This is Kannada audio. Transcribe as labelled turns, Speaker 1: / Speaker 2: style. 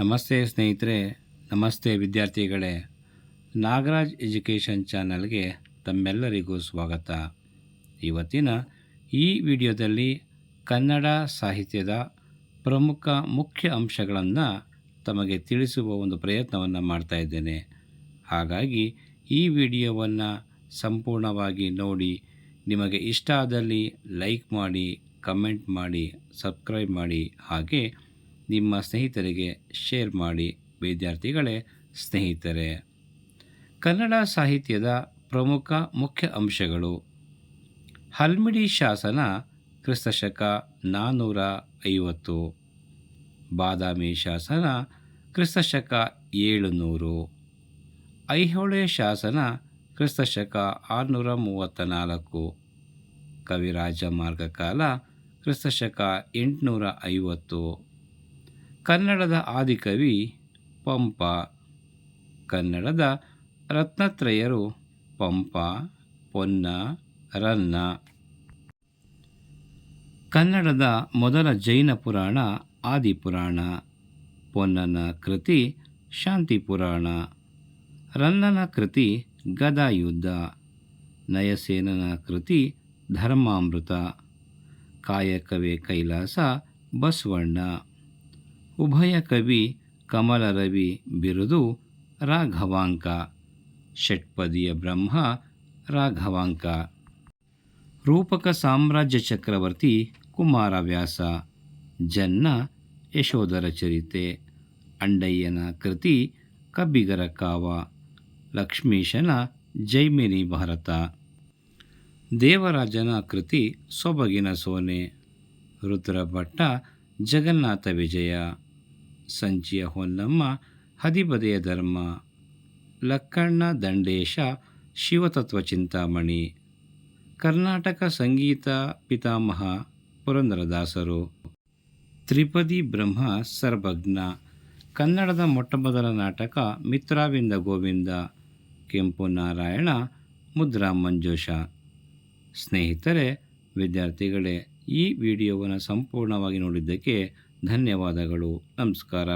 Speaker 1: ನಮಸ್ತೆ ಸ್ನೇಹಿತರೆ, ನಮಸ್ತೆ ವಿದ್ಯಾರ್ಥಿಗಳೇ. ನಾಗರಾಜ್ ಎಜುಕೇಷನ್ ಚಾನಲ್ಗೆ ತಮ್ಮೆಲ್ಲರಿಗೂ ಸ್ವಾಗತ. ಇವತ್ತಿನ ಈ ವಿಡಿಯೋದಲ್ಲಿ ಕನ್ನಡ ಸಾಹಿತ್ಯದ ಪ್ರಮುಖ ಮುಖ್ಯ ಅಂಶಗಳನ್ನು ತಮಗೆ ತಿಳಿಸುವ ಒಂದು ಪ್ರಯತ್ನವನ್ನು ಮಾಡ್ತಾ ಇದ್ದೇನೆ. ಹಾಗಾಗಿ ಈ ವಿಡಿಯೋವನ್ನು ಸಂಪೂರ್ಣವಾಗಿ ನೋಡಿ, ನಿಮಗೆ ಇಷ್ಟ ಆದಲ್ಲಿ ಲೈಕ್ ಮಾಡಿ, ಕಮೆಂಟ್ ಮಾಡಿ, ಸಬ್ಸ್ಕ್ರೈಬ್ ಮಾಡಿ ಹಾಗೆ ನಿಮ್ಮ ಸ್ನೇಹಿತರಿಗೆ ಶೇರ್ ಮಾಡಿ, ವಿದ್ಯಾರ್ಥಿಗಳೇ, ಸ್ನೇಹಿತರೆ. ಕನ್ನಡ ಸಾಹಿತ್ಯದ ಪ್ರಮುಖ ಮುಖ್ಯ ಅಂಶಗಳು. ಹಲ್ಮಿಡಿ ಶಾಸನ, ಕ್ರಿಸ್ತಶಕ ನಾನ್ನೂರ ಐವತ್ತು. ಬಾದಾಮಿ ಶಾಸನ, ಕ್ರಿಸ್ತಶಕ ಏಳುನೂರು. ಐಹೊಳೆ ಶಾಸನ, ಕ್ರಿಸ್ತಶಕ ಆರುನೂರ ಮೂವತ್ತ ನಾಲ್ಕು ಕವಿರಾಜ ಮಾರ್ಗಕಾಲ, ಕ್ರಿಸ್ತಶಕ ಎಂಟುನೂರ ಐವತ್ತು. ಕನ್ನಡದ ಆದಿಕವಿ ಪಂಪ. ಕನ್ನಡದ ರತ್ನತ್ರಯರು ಪಂಪ, ಪೊನ್ನ, ರನ್ನ. ಕನ್ನಡದ ಮೊದಲ ಜೈನ ಪುರಾಣ ಆದಿಪುರಾಣ. ಪೊನ್ನನ ಕೃತಿ ಶಾಂತಿ ಪುರಾಣ ರನ್ನನ ಕೃತಿ ಗದಾಯುದ್ಧ. ನಯಸೇನನ ಕೃತಿ ಧರ್ಮಾಮೃತ. ಕಾಯಕವೇ ಕೈಲಾಸ ಬಸವಣ್ಣ. ಉಭಯ ಕವಿ ಕಮಲರವಿ ಬಿರುದು ರಾಘವಾಂಕ. ಷಟ್ಪದಿಯ ಬ್ರಹ್ಮ ರಾಘವಾಂಕ. ರೂಪಕ ಸಾಮ್ರಾಜ್ಯ ಚಕ್ರವರ್ತಿ ಕುಮಾರವ್ಯಾಸ. ಜನ್ನ ಯಶೋಧರ ಚರಿತೆ. ಅಂಡಯ್ಯನ ಕೃತಿ ಕಬ್ಬಿಗರ ಕಾವ. ಲಕ್ಷ್ಮೀಶನ ಜೈಮಿನಿ ಭಾರತ. ದೇವರಾಜನ ಕೃತಿ ಸೊಬಗಿನ ಸೋನೆ. ರುದ್ರಭಟ್ಟ ಜಗನ್ನಾಥ ವಿಜಯ. ಸಂಚಿಯ ಹೊನ್ನಮ್ಮ, ಹದಿಬದೆಯ ಧರ್ಮ, ಲಕ್ಕಣ್ಣ, ದಂಡೇಶ, ಶಿವತತ್ವ ಚಿಂತಾಮಣಿ, ಕರ್ನಾಟಕ ಸಂಗೀತ ಪಿತಾಮಹ, ಪುರಂದರದಾಸರು, ತ್ರಿಪದಿ ಬ್ರಹ್ಮ, ಸರ್ವಜ್ಞ, ಕನ್ನಡದ ಮೊಟ್ಟಮೊದಲ ನಾಟಕ ಮಿತ್ರಾವಿಂದ ಗೋವಿಂದ, ಕೆಂಪು ನಾರಾಯಣ, ಮುದ್ರಾ ಮಂಜುಷ. ಸ್ನೇಹಿತರೆ, ವಿದ್ಯಾರ್ಥಿಗಳೇ, ಈ ವಿಡಿಯೋವನ್ನು ಸಂಪೂರ್ಣವಾಗಿ ನೋಡಿದ್ದಕ್ಕೆ ಧನ್ಯವಾದಗಳು. ನಮಸ್ಕಾರ.